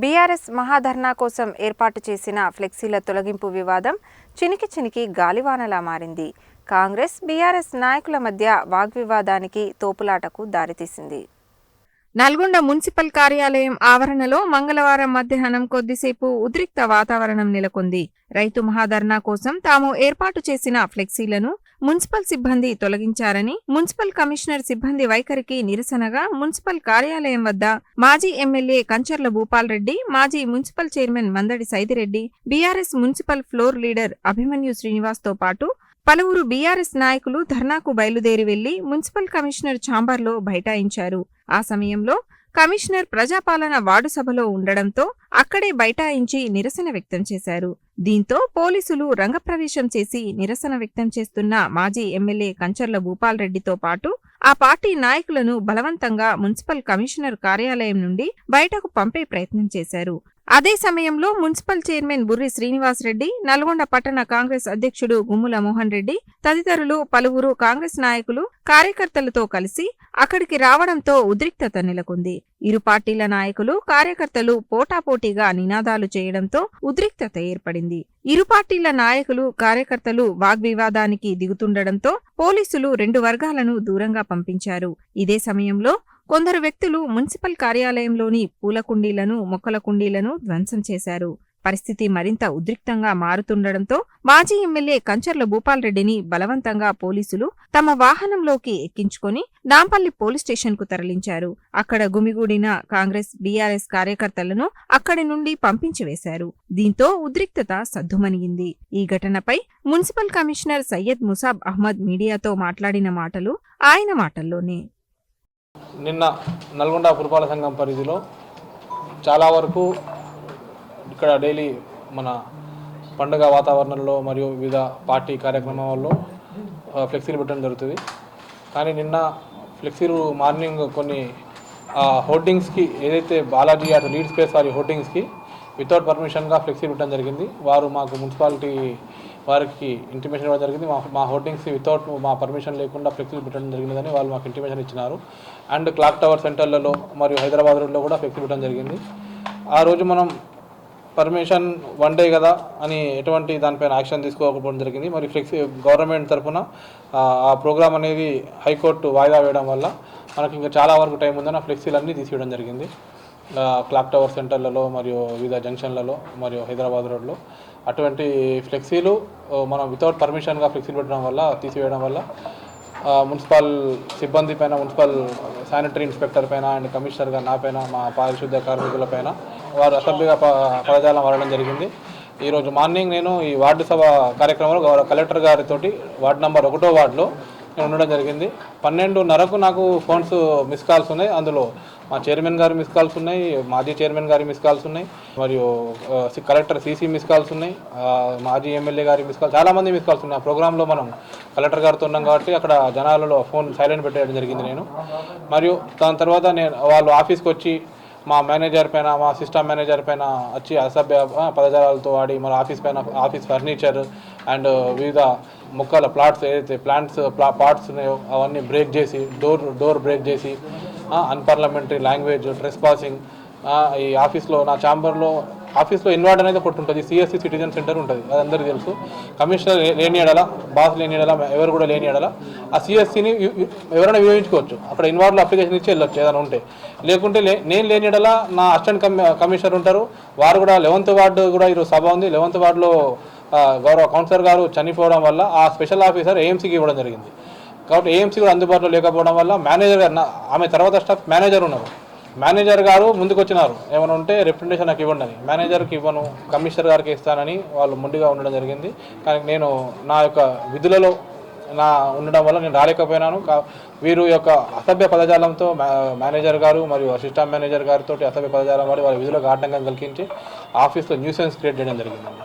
BRS maha dharna కోసం ఏర్పాటు చేసిన ఫ్లెక్సీల తొలగింపు వివాదం చినికి చినికి గాలివానలా మారింది. కాంగ్రెస్ బీఆర్ఎస్ నాయకుల మధ్య వాగ్వివాదానికి తోపులాటకు దారితీసింది. నల్గొండ మున్సిపల్ కార్యాలయం ఆవరణలో మంగళవారం మధ్యాహ్నం కొద్దిసేపు ఉద్రిక్త వాతావరణం నెలకొంది. రైతు మహాధర్నా కోసం తాము ఏర్పాటు చేసిన ఫ్లెక్సీలను మున్సిపల్ సిబ్బంది తొలగించారని మున్సిపల్ కమిషనర్ సిబ్బంది వైఖరికి నిరసనగా మున్సిపల్ కార్యాలయం వద్ద మాజీ ఎమ్మెల్యే కంచర్ల భూపాల్ రెడ్డి మాజీ municipal chairman Mandadi Saidireddy BRS municipal floor leader Abhimanyu శ్రీనివాస్తో పాటు పలువురు బీఆర్ఎస్ నాయకులు ధర్నాకు బయలుదేరి వెళ్ళి మున్సిపల్ కమిషనర్ ఛాంబర్లో బైఠాయించారు. ఆ సమయంలో కమిషనర్ ప్రజాపాలన వార్డు సభలో ఉండడంతో అక్కడే బైఠాయించి నిరసన వ్యక్తం చేశారు. దీంతో పోలీసులు రంగప్రవేశం చేసి నిరసన వ్యక్తం చేస్తున్న మాజీ ఎమ్మెల్యే కంచర్ల భూపాల్ రెడ్డితో పాటు ఆ పార్టీ నాయకులను బలవంతంగా మున్సిపల్ కమిషనర్ కార్యాలయం నుండి బయటకు పంపే ప్రయత్నం చేశారు. అదే సమయంలో మున్సిపల్ చైర్మన్ బుర్రి శ్రీనివాస్ రెడ్డి నల్గొండ పట్టణ కాంగ్రెస్ అధ్యక్షుడు గుమ్ముల మోహన్ రెడ్డి తదితరులు పలువురు కాంగ్రెస్ నాయకులు కార్యకర్తలతో కలిసి అక్కడికి రావడంతో ఉద్రిక్తత నెలకొంది. ఇరు పార్టీల నాయకులు కార్యకర్తలు పోటాపోటీగా నినాదాలు చేయడంతో ఉద్రిక్తత ఏర్పడింది. ఇరు పార్టీల నాయకులు కార్యకర్తలు వాగ్వివాదానికి దిగుతుండడంతో పోలీసులు రెండు వర్గాలను దూరంగా పంపించారు. ఇదే సమయంలో కొందరు వ్యక్తులు మున్సిపల్ కార్యాలయంలోని పూల కుండీలను మొక్కల కుండీలను ధ్వంసం చేశారు. పరిస్థితి మరింత ఉద్రిక్తంగా మారుతుండడంతో మాజీ ఎమ్మెల్యే కంచర్ల భూపాల్ రెడ్డిని బలవంతంగా పోలీసులు తమ వాహనంలోకి ఎక్కించుకుని నాంపల్లి పోలీస్ స్టేషన్కు తరలించారు. అక్కడ గుమిగూడిన కాంగ్రెస్ బీఆర్ఎస్ కార్యకర్తలను అక్కడి నుండి పంపించివేశారు. దీంతో ఉద్రిక్తత సద్దుమణిగింది. ఈ ఘటనపై మున్సిపల్ కమిషనర్ సయ్యద్ ముసాబ్ అహ్మద్ మీడియాతో మాట్లాడిన మాటలు ఆయన మాటల్లోనే. నిన్న నల్గొండ పురపాలక సంఘం పరిధిలో చాలా వరకు ఇక్కడ డైలీ మన పండుగ వాతావరణంలో మరియు వివిధ పార్టీ కార్యక్రమాల్లో ఫ్లెక్సీలు పెట్టడం జరుగుతుంది. కానీ నిన్న ఫ్లెక్సీలు మార్నింగ్ కొన్ని హోర్డింగ్స్కి ఏదైతే బాలాజీ అటు లీడ్ స్పేస్ వారి హోర్డింగ్స్కి వితౌట్ పర్మిషన్గా ఫ్లెక్సీ పెట్టడం జరిగింది. వారు మాకు మున్సిపాలిటీ వారికి ఇంటిమేషన్ ఇవ్వడం జరిగింది. మా మా హోర్డింగ్స్ వితౌట్ మా పర్మిషన్ లేకుండా ఫ్లెక్సీ పెట్టడం జరిగిందని వాళ్ళు మాకు ఇంటిమేషన్ ఇచ్చినారు. అండ్ క్లాక్ టవర్ సెంటర్లలో మరియు హైదరాబాద్ రోడ్లో కూడా ఫ్లెక్సీ పెట్టడం జరిగింది. ఆ రోజు మనం పర్మిషన్ వన్ డే కదా అని ఎటువంటి దానిపైన యాక్షన్ తీసుకోకపోవడం జరిగింది. మరి ఫ్లెక్సీ గవర్నమెంట్ తరఫున ఆ ప్రోగ్రామ్ అనేది హైకోర్టు వాయిదా వేయడం వల్ల మనకి ఇంకా చాలా వరకు టైం ఉందని ఆ ఫ్లెక్సీలు అన్నీ తీసివేయడం జరిగింది. క్లాక్ టవర్ సెంటర్లలో మరియు వివిధ జంక్షన్లలో మరియు హైదరాబాద్ రోడ్లో. అటువంటి ఫ్లెక్సీలు మనం వితౌట్ పర్మిషన్గా ఫ్లెక్సీలు పెట్టడం వల్ల తీసివేయడం వల్ల మున్సిపల్ సిబ్బంది పైన మున్సిపల్ శానిటరీ ఇన్స్పెక్టర్ పైన అండ్ కమిషనర్గా నా పైన మా పారిశుద్ధ్య కార్మికుల పైన వారు అసభ్యంగా ప పదజాలం వాడడం జరిగింది. ఈరోజు మార్నింగ్ నేను ఈ వార్డు సభ కార్యక్రమంలో కలెక్టర్ గారితోటి వార్డు నెంబర్ ఒకటో వార్డులో ఉండడం జరిగింది. పన్నెండున్నరకు నాకు ఫోన్స్ మిస్ కాల్స్ ఉన్నాయి. అందులో మా చైర్మన్ గారి మిస్ కాల్స్ ఉన్నాయి మాజీ చైర్మన్ గారి మిస్ కాల్స్ ఉన్నాయి మరియు సి- కలెక్టర్ సీసీ మిస్ కాల్స్ ఉన్నాయి మాజీ ఎమ్మెల్యే గారి మిస్ కాల్స్ చాలామంది మిస్ కాల్స్ ఉన్నాయి. ఆ ప్రోగ్రాంలో మనం కలెక్టర్ గారితో ఉన్నాం కాబట్టి అక్కడ జనాలలో ఫోన్ సైలెంట్ పెట్టేయడం జరిగింది నేను. మరియు దాని తర్వాత నేను వాళ్ళు ఆఫీస్కి వచ్చి మా మేనేజర్ పైన మా సిస్టమ్ మేనేజర్ పైన వచ్చి అసభ్య పదజాలాలతో ఆడి మన ఆఫీస్ పైన ఆఫీస్ ఫర్నిచర్ అండ్ వివిధ మొక్కల ప్లాట్స్ ఏదైతే ప్లాంట్స్ ప్లా పార్ట్స్ ఉన్నాయో అవన్నీ బ్రేక్ చేసి డోర్ డోర్ బ్రేక్ చేసి అన్పార్లమెంటరీ లాంగ్వేజ్ డ్రెస్ పాసింగ్ ఈ ఆఫీస్లో నా ఛాంబర్లో ఆఫీస్లో ఇన్వర్ట్ అనేది ఒకటి ఉంటుంది సిఎస్సి సిటిజన్ సెంటర్ ఉంటుంది అది అందరికీ తెలుసు. కమిషనర్ లేని ఎడల బాస్ లేని ఎడల ఎవరు కూడా లేని ఎడల ఆ సిఎస్సిని ఎవరైనా వినియోగించుకోవచ్చు. అక్కడ ఇన్వార్డ్లో అప్లికేషన్ ఇచ్చి వెళ్ళొచ్చు ఏదైనా ఉంటే. లేకుంటే లే నేను లేని నా అసిస్టెంట్ కమి కమిషనర్ ఉంటారు. వారు కూడా లెవెంత్ వార్డు కూడా ఈరోజు సభ ఉంది. లెవెంత్ వార్డులో గౌరవ కౌన్సిలర్ గారు చనిపోవడం వల్ల ఆ స్పెషల్ ఆఫీసర్ ఏఎంసీకి ఇవ్వడం జరిగింది. కాబట్టి ఏఎంసీ కూడా అందుబాటులో లేకపోవడం వల్ల మేనేజర్ గారు ఆమె తర్వాత స్టాఫ్ మేనేజర్ ఉన్నారు. మేనేజర్ గారు ముందుకు వచ్చినారు ఏమైనా ఉంటే రిప్రజెంటేషన్ నాకు ఇవ్వండి మేనేజర్కి ఇవ్వను కమిషనర్ గారికి ఇస్తానని వాళ్ళు ముందుగా ఉండడం జరిగింది. కానీ నేను నా యొక్క విధులలో నా ఉండడం వల్ల నేను రాలేకపోయినాను. వీరు యొక్క అసభ్య పదజాలంతో మేనేజర్ గారు మరియు అసిస్టెంట్ మేనేజర్ గారితో అసభ్య పదజాలం వాడి వారి విధులకు ఆటంకం కలిగించి ఆఫీస్లో న్యూసెన్స్ క్రియేట్ చేయడం జరిగింది